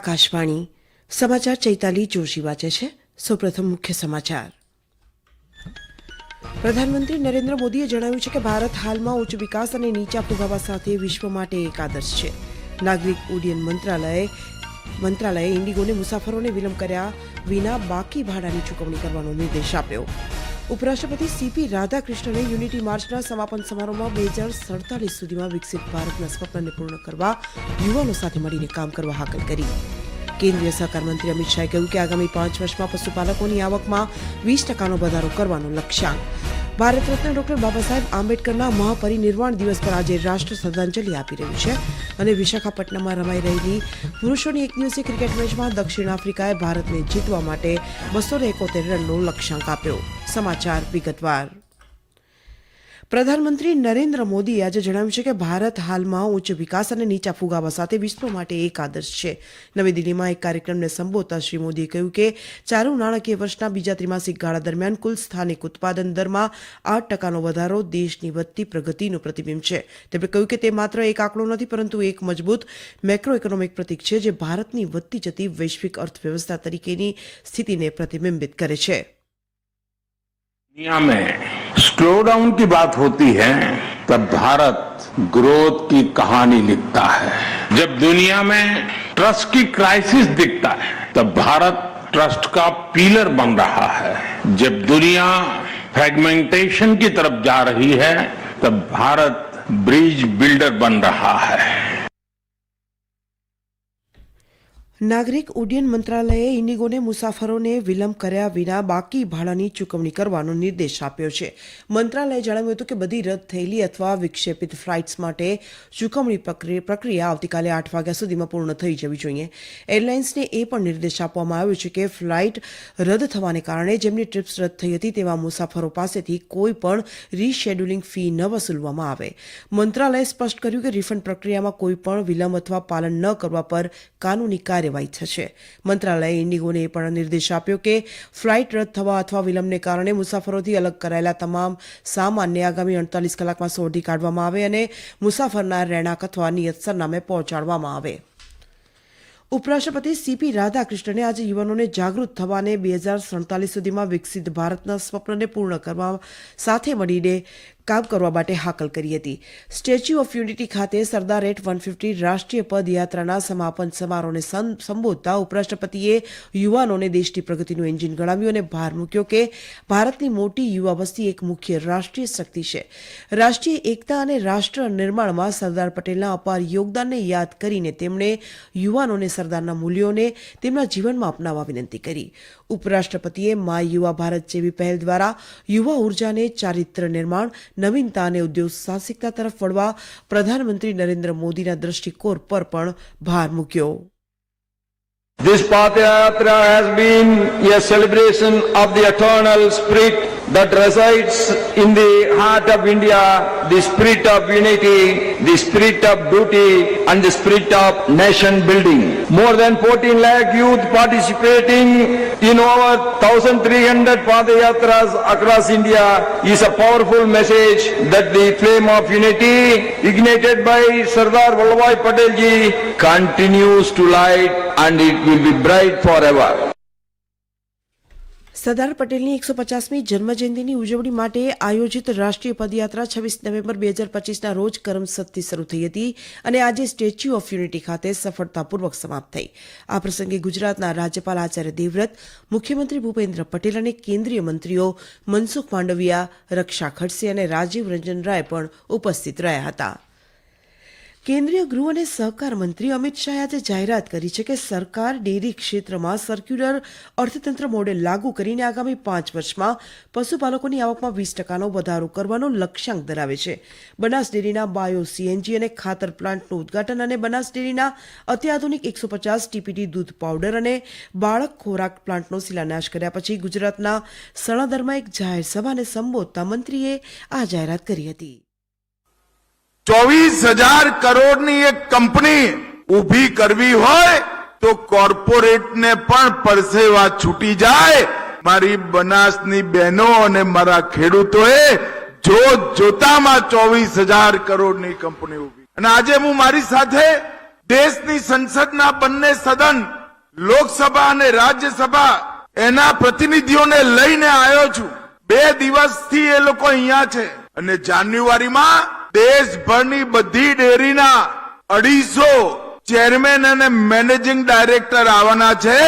આકાશવાણી, સમાચાર ચૈતાલી જોશી વાંચે છે. સૌપ્રથમ મુખ્ય સમાચાર. પ્રધાનમંત્રી નરેન્દ્ર મોદીએ જણાવ્યું છે કે ભારત હાલમાં ઉચ્ચ વિકાસ અને નીચા ફુગાવા સાથે વિશ્વ માટે એક આદર્શ છે. નાગરિક ઉડ્ડયન મંત્રાલયે મંત્રાલયે ઇન્ડિગોને મુસાફરોને વિલંબ કર્યા વિના બાકી ભાડાની ચૂકવણી કરવાનો નિર્દેશ આપ્યો. ઉપરાષ્ટ્રપતિ સીપી રાધાકૃષ્ણને યુનિટી માર્ચના સમાપન સમારોહમાં બે હજાર સડતાલીસ સુધીમાં વિકસિત ભારતના સ્વપ્નને પૂર્ણ કરવા યુવાનો સાથે મળીને કામ કરવા હાકલ કરી. કેન્દ્રીય સહકાર મંત્રી અમિત શાહે કહ્યું કે આગામી પાંચ વર્ષમાં પશુપાલકોની આવકમાં વીસ ટકાનો વધારો કરવાનો લક્ષ્યાંક. ભારત રત્ન ડોક્ટર બાબા સાહેબ આંબેડકરના મહાપરિનિર્વાણ દિવસ પર આજે રાષ્ટ્ર શ્રદ્ધાંજલિ આપી રહ્યું છે અને વિશાખાપટ્ટનમમાં રમાઈ રહેલી પુરુષોની એક દિવસીય ક્રિકેટ મેચમાં દક્ષિણ આફ્રિકાએ ભારતને જીતવા માટે બસો એકોતેર રનનો લક્ષ્યાંક આપ્યો. સમાચાર વિગતવાર. પ્રધાનમંત્રી નરેન્દ્ર મોદીએ આજે જણાવ્યું છે કે ભારત હાલમાં ઉચ્ચ વિકાસ અને નીચા ફુગાવા સાથે વિશ્વ માટે એક આદર્શ છે. નવી દિલ્હીમાં એક કાર્યક્રમને સંબોધતા શ્રી મોદીએ કહ્યું કે ચાલુ નાણાકીય વર્ષના બીજા ત્રિમાસિક ગાળા દરમિયાન કુલ સ્થાનિક ઉત્પાદન દરમાં આઠ ટકાનો વધારો દેશની વધતી પ્રગતિનું પ્રતિબિંબ છે. તેમણે કહ્યું કે તે માત્ર એક આંકડો નથી, પરંતુ એક મજબૂત મેક્રો ઇકોનોમિક પ્રતીક છે જે ભારતની વધતી જતી વૈશ્વિક અર્થવ્યવસ્થા તરીકેની સ્થિતિને પ્રતિબિંબિત કરે છે. स्लो डाउन की बात होती है, तब भारत ग्रोथ की कहानी लिखता है। जब दुनिया में ट्रस्ट की क्राइसिस दिखता है, तब भारत ट्रस्ट का पीलर बन रहा है। जब दुनिया फ्रेगमेंटेशन की तरफ़ जा रही है, तब भारत ब्रिज बिल्डर बन रहा है। નાગરિક ઉડ્ડયન મંત્રાલયે ઇન્ડિગોને મુસાફરોને વિલંબ કર્યા વિના બાકી ભાડાની ચૂકવણી કરવાનો નિર્દેશ આપ્યો છે. મંત્રાલયે જણાવ્યું હતું કે બધી રદ થયેલી અથવા વિક્ષેપિત ફ્લાઇટ્સ માટે ચૂકવણી પ્રક્રિયા આવતીકાલે આઠ વાગ્યા સુધીમાં પૂર્ણ થઈ જવી જોઈએ. એરલાઇન્સને એ પણ નિર્દેશ આપવામાં આવ્યો છે કે ફ્લાઇટ રદ થવાને કારણે જેમની ટ્રીપ્સ રદ થઈ હતી તેવા મુસાફરો પાસેથી કોઈ પણ રીશેડ્યુલિંગ ફી ન વસૂલવામાં આવે. મંત્રાલયે સ્પષ્ટ કર્યું કે રિફંડ પ્રક્રિયામાં કોઈ પણ વિલંબ અથવા પાલન ન કરવા પર કાનૂની કાર્યવાહી થશે. મંત્રાલયે ઇન્ડિગોને એ પણ નિર્દેશ આપ્યો કે ફ્લાઇટ રદ થવા અથવા વિલંબને કારણે મુસાફરોથી અલગ કરાયેલા તમામ સામાનને આગામી અડતાલીસ કલાકમાં શોધી કાઢવામાં આવે અને મુસાફરના રહેણાંક અથવા નિયત સરનામે પહોંચાડવામાં આવે. ઉપરાષ્ટ્રપતિ સીપી રાધાકૃષ્ણને આજે યુવાનોને જાગૃત થવાને બે હજાર સુધીમાં વિકસિત ભારતના સ્વપ્નને પૂર્ણ કરવા સાથે મળીને કામ કરવા માટે હાકલ કરી હતી. સ્ટેચ્યુ ઓફ યુનિટી ખાતે સરદાર એટ વન ફિફ્ટી રાષ્ટ્રીય પદયાત્રાના સમાપન સમારોહને સંબોધતા ઉપરાષ્ટ્રપતિએ યુવાનોને દેશની પ્રગતિનું એન્જિન ગણાવ્યું અને ભાર મૂક્યો કે ભારતની મોટી યુવા વસ્તી એક મુખ્ય રાષ્ટ્રીય શક્તિ છે. રાષ્ટ્રીય એકતા અને રાષ્ટ્ર નિર્માણમાં સરદાર પટેલના અપાર યોગદાનને યાદ કરીને તેમણે યુવાનોને સરદારના મૂલ્યોને તેમના જીવનમાં અપનાવવા વિનંતી કરી. ઉપરાષ્ટ્રપતિએ મા યુવા ભારત જેવી પહેલ દ્વારા યુવા ઉર્જાને ચારિત્ર નિર્માણ નવીનતા અને ઉદ્યોગ સાહસિકતા તરફ વળવા પ્રધાનમંત્રી નરેન્દ્ર મોદીના દ્રષ્ટિકોણ પર પણ ભાર મૂક્યો. This Pathayatra has been a celebration of the eternal spirit that resides in the heart of India, the spirit of unity, the spirit of duty and the spirit of nation building. More than 14 lakh youth participating in over 1300 Pathayatras across India is a powerful message that the flame of unity ignited by Sardar Vallabhbhai Patel ji continues to light and it will be bright forever. સરદાર પટેલની એકસો પચાસમી જન્મજયંતિની ઉજવણી માટે આયોજિત રાષ્ટ્રીય પદયાત્રા છવ્વીસ November બે હજાર પચીસના રોજ કરમસદથી શરૂ થઈ હતી અને આજે સ્ટેચ્યુ ઓફ યુનિટી ખાતે સફળતાપૂર્વક સમાપ્ત થઈ. આ પ્રસંગે ગુજરાતના રાજ્યપાલ આચાર્ય દેવવ્રત, મુખ્યમંત્રી ભૂપેન્દ્ર પટેલ અને કેન્દ્રીય મંત્રીઓ મનસુખ માંડવિયા, રક્ષા ખડસે અને રાજીવ રંજન રાય પણ ઉપસ્થિત રહ્યા હતા. કેન્દ્રીય ગૃહ અને સહકાર મંત્રી અમિત શાહે આજે જાહેરાત કરી છે કે સરકાર ડેરી ક્ષેત્રમાં સર્ક્યુલર અર્થતંત્ર મોડેલ લાગુ કરીને આગામી પાંચ વર્ષમાં પશુપાલકોની આવકમાં વીસ ટકાનો વધારો કરવાનો લક્ષ્યાંક ધરાવે છે. બનાસ ડેરીના બાયો સીએનજી અને ખાતર પ્લાન્ટનું ઉદઘાટન અને બનાસ ડેરીના અત્યાધુનિક એકસો પચાસ ટીપીટી દૂધ પાવડર અને બાળક ખોરાક પ્લાન્ટનો શિલાન્યાસ કર્યા પછી ગુજરાતના સણાદરમાં એક જાહેર સભાને સંબોધતા મંત્રીએ આ જાહેરાત કરી હતી. ચોવીસ હજાર કરોડની એક કંપની ઊભી કરવી હોય તો કોર્પોરેટને પણ પરસેવા છૂટી જાય. મારી બનાસની બહેનો અને મારા ખેડૂતોએ જોત જોતામાં ચોવીસ હજાર કરોડની કંપની ઊભી. અને આજે હું મારી સાથે દેશની સંસદના બંને સદન, લોકસભા અને રાજ્યસભા એના પ્રતિનિધિઓને લઈને આવ્યો છું. બે દિવસથી એ લોકો અહીંયા છે. અને જાન્યુઆરીમાં દેશભરની બધી ડેરીના અઢીસો ચેરમેન અને મેનેજિંગ ડાયરેક્ટર આવવાના છે.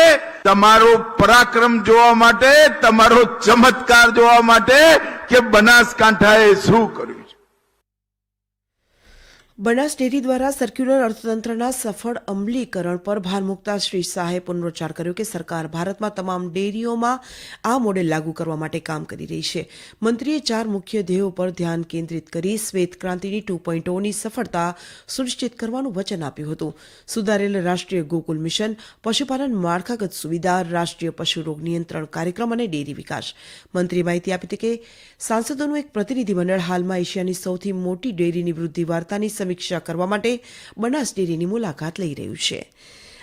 તમારો પરાક્રમ જોવા માટે, તમારો ચમત્કાર જોવા માટે કે બનાસકાંઠાએ શું કર્યું? બનાસ ડેરી દ્વારા સર્ક્યુલર અર્થતંત્રના સફળ અમલીકરણ પર ભાર મૂકતા શ્રી શાહે પુનરોચ્ચાર કર્યો કે સરકાર ભારતમાં તમામ ડેરીઓમાં આ મોડેલ લાગુ કરવા માટે કામ કરી રહી છે. મંત્રીએ ચાર મુખ્ય ધ્યેયો પર ધ્યાન કેન્દ્રિત કરી શ્વેત ક્રાંતિની ટુ પોઈન્ટોની સફળતા સુનિશ્ચિત કરવાનું વચન આપ્યું હતું. સુધારેલ રાષ્ટ્રીય ગોકુલ મિશન, પશુપાલન માળખાગત સુવિધા, રાષ્ટ્રીય પશુ રોગ નિયંત્રણ કાર્યક્રમ અને ડેરી વિકાસ. મંત્રીએ માહિતી આપી હતી કે સાંસદોનું એક પ્રતિનિધિમંડળ હાલમાં એશિયાની સૌથી મોટી ડેરીની વૃદ્ધિ વાર્તાની સમીક્ષા કરવા માટે બનાસ ડેરીની મુલાકાત લઈ રહ્યું છે.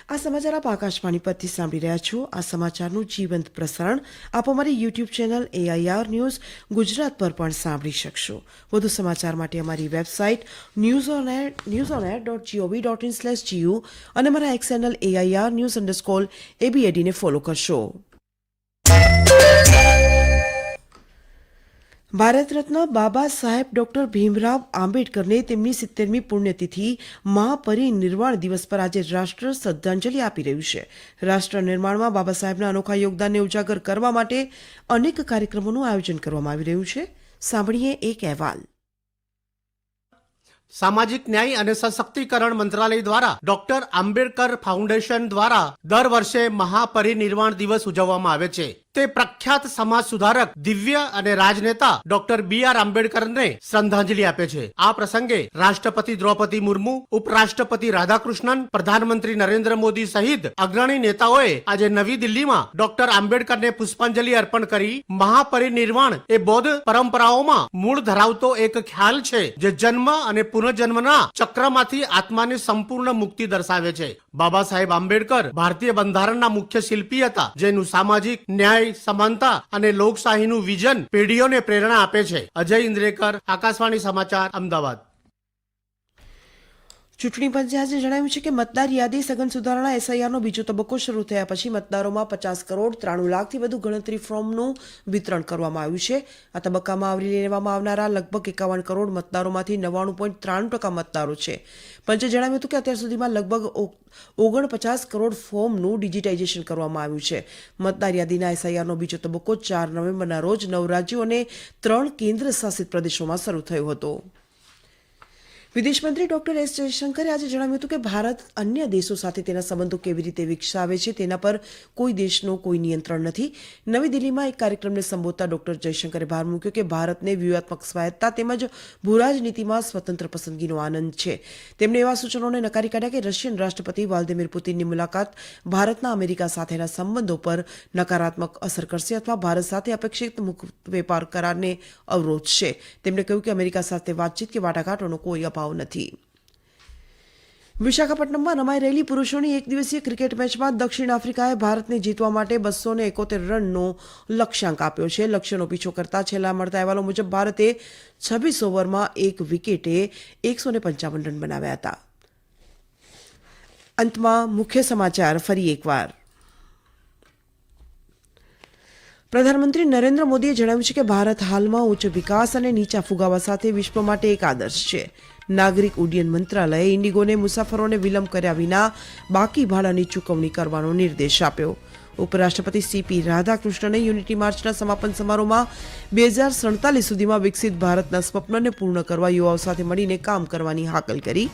આ સમાચાર આપ આકાશવાણી પરથી સાંભળી રહ્યા છો. આ સમાચારનું જીવંત પ્રસારણ આપ અમારી YouTube channel AIR news Gujarat પર પણ સાંભળી શકશો. વધુ સમાચાર માટે અમારી website news on air news on air dot GOV dot in slash GU અને મારા X channel AIR news underscore એબીએડીને follow કરશો. ભારત રત્ન બાબા સાહેબ ડોક્ટર ભીમરાવ આંબેડકરને તેમની સિત્તેરમી પુણ્યતિથિ મહાપરિનિર્વાણ દિવસ પર આજે રાષ્ટ્ર શ્રદ્ધાંજલિ આપી રહ્યું છે. રાષ્ટ્ર નિર્માણમાં બાબા સાહેબના અનોખા યોગદાનને ઉજાગર કરવા માટે અનેક કાર્યક્રમોનું આયોજન કરવામાં આવી રહ્યું છે. સાંભળીએ એક અહેવાલ. સામાજિક ન્યાય અને સશક્તિકરણ મંત્રાલય દ્વારા ડોક્ટર આંબેડકર ફાઉન્ડેશન દ્વારા દર વર્ષે મહાપરિનિર્વાણ દિવસ ઉજવવામાં આવે છે. તે પ્રખ્યાત સમાજ સુધારક, દિવ્ય અને રાજનેતા ડોક્ટર બી આર આંબેડકરને શ્રદ્ધાંજલિ આપે છે. આ પ્રસંગે રાષ્ટ્રપતિ દ્રૌપદી મુર્મુ, ઉપરાષ્ટ્રપતિ રાધાકૃષ્ણન, પ્રધાનમંત્રી નરેન્દ્ર મોદી સહિત અગ્રણી નેતાઓએ આજે નવી દિલ્હીમાં ડોક્ટર આંબેડકરને પુષ્પાંજલિ અર્પણ કરી મહાપરિનિર્વાણ એ બૌદ્ધ પરંપરાઓમાં મૂળ ધરાવતો એક ખ્યાલ છે, જે જન્મ અને પુનર્જન્મના ચક્રમાંથી આત્માની સંપૂર્ણ મુક્તિ દર્શાવે છે. બાબા સાહેબ આંબેડકર ભારતીય બંધારણના મુખ્ય શિલ્પી હતા, જેનું સામાજિક ન્યાય, સમાનતા અને લોકશાહીનું વિઝન પેઢીઓને પ્રેરણા આપે છે. અજય ઇન્દ્રેકર, આકાશવાણી સમાચાર, અમદાવાદ. ચૂંટણી પંચે આજે જણાવ્યું છે કે મતદાર યાદી સઘન સુધારણા એસઆઈઆરનો બીજો તબક્કો શરૂ થયા પછી મતદારોમાં પચાસ કરોડ ત્રાણું લાખથી વધુ ગણતરી ફોર્મનું વિતરણ કરવામાં આવ્યું છે. આ તબક્કામાં આવરી લેવામાં આવનારા લગભગ એકાવન કરોડ મતદારોમાંથી નવ્વાણું પોઈન્ટ ત્રાણું ટકા મતદારો છે. પંચે જણાવ્યું હતું કે અત્યાર સુધીમાં લગભગ ઓગણપચાસ કરોડ ફોર્મનું ડિજિટાઇઝેશન કરવામાં આવ્યું છે. મતદાર યાદીના એસઆઈઆરનો બીજો તબક્કો ચાર નવેમ્બરના રોજ નવ રાજ્યો અને ત્રણ કેન્દ્ર શાસિત પ્રદેશોમાં શરૂ થયો હતો. વિદેશમંત્રી ડોક્ટર એસ જયશંકરે આજે જણાવ્યું હતું કે ભારત અન્ય દેશો સાથે તેના સંબંધો કેવી રીતે વિકસાવે છે તેના પર કોઈ દેશનો કોઈ નિયંત્રણ નથી. નવી દિલ્હીમાં એક કાર્યક્રમને સંબોધતા ડોક્ટર જયશંકરે ભાર મૂક્યો કે ભારતને વ્યૂહાત્મક સ્વાયત્તા તેમજ ભૂરાજનીતિમાં સ્વતંત્ર પસંદગીનો આનંદ છે. તેમણે એવા સૂચનોને નકારી કાઢ્યા કે રશિયન રાષ્ટ્રપતિ વ્લાદિમીર પુતિનની મુલાકાત ભારતના અમેરિકા સાથેના સંબંધો પર નકારાત્મક અસર કરશે અથવા ભારત સાથે અપેક્ષિત મુક્ત વેપાર કરારને અવરોધશે તેમણે કહ્યું કે અમેરિકા સાથે વાતચીત કે વાટાઘાટોનો કોઈ અભાવ નથી. વિશાખાપટ્ટનમમાં રમાઈ રહેલી પુરુષોની એક દિવસીય ક્રિકેટ મેચમાં દક્ષિણ આફ્રિકાએ ભારતને જીતવા માટે બસો ને એકોતેર રનનો લક્ષ્યાંક આપ્યો છે. લક્ષ્યનો પીછો કરતા છેલ્લા મળતા અહેવાલો મુજબ ભારતે છવ્વીસ ઓવરમાં એક વિકેટે એકસો ને પંચાવન રન બનાવ્યા હતા. અંતમાં મુખ્ય સમાચાર ફરી એકવાર. પ્રધાનમંત્રી નરેન્દ્ર મોદીએ જણાવ્યું છે કે ભારત હાલમાં ઉચ્ચ વિકાસ અને નીચા ફુગાવા સાથે વિશ્વ માટે એક આદર્શ છે. નાગરિક ઉડ્ડયન મંત્રાલયે ઇન્ડિગોને મુસાફરોને વિલંબ કર્યા વિના બાકી ભાડાની ચૂકવણી કરવાનો નિર્દેશ આપ્યો. ઉપરાષ્ટ્રપતિ સીપી રાધાકૃષ્ણને યુનિટી માર્ચના સમાપન સમારોહમાં બે હજાર સડતાલીસ સુધીમાં વિકસિત ભારતના સ્વપ્નને પૂર્ણ કરવા યુવાઓ સાથે મળીને કામ કરવાની હાકલ કરી.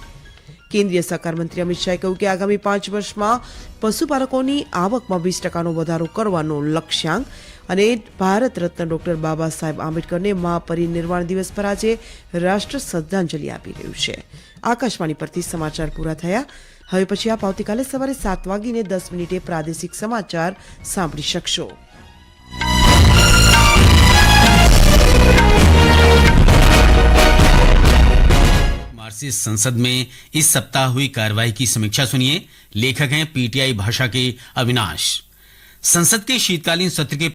કેન્દ્રીય સહકાર મંત્રી અમિત શાહે કહ્યું કે આગામી પાંચ વર્ષમાં પશુપાલકોની આવકમાં વીસ ટકાનો વધારો કરવાનો લક્ષ્યાંક અને ભારત રત્ન ડોક્ટર બાબા સાહેબ આંબેડકરને મહાપરિનિર્વાણ દિવસ પર આજે રાષ્ટ્ર શ્રદ્ધાંજલિ આપી રહ્યું છે. આકાશવાણી પરથી સમાચાર પૂરા થયા. હવે પછી આપ આવતીકાલે સવારે સાત વાગીને દસ મિનિટે પ્રાદેશિક સમાચાર સાંભળી શકશો. मार्क्सिस्ट संसद में इस सप्ताह हुई कार्रवाई की समीक्षा सुनिए लेखक हैं पीटीआई भाषा के अविनाश संसद के शीतकालीन सत्र के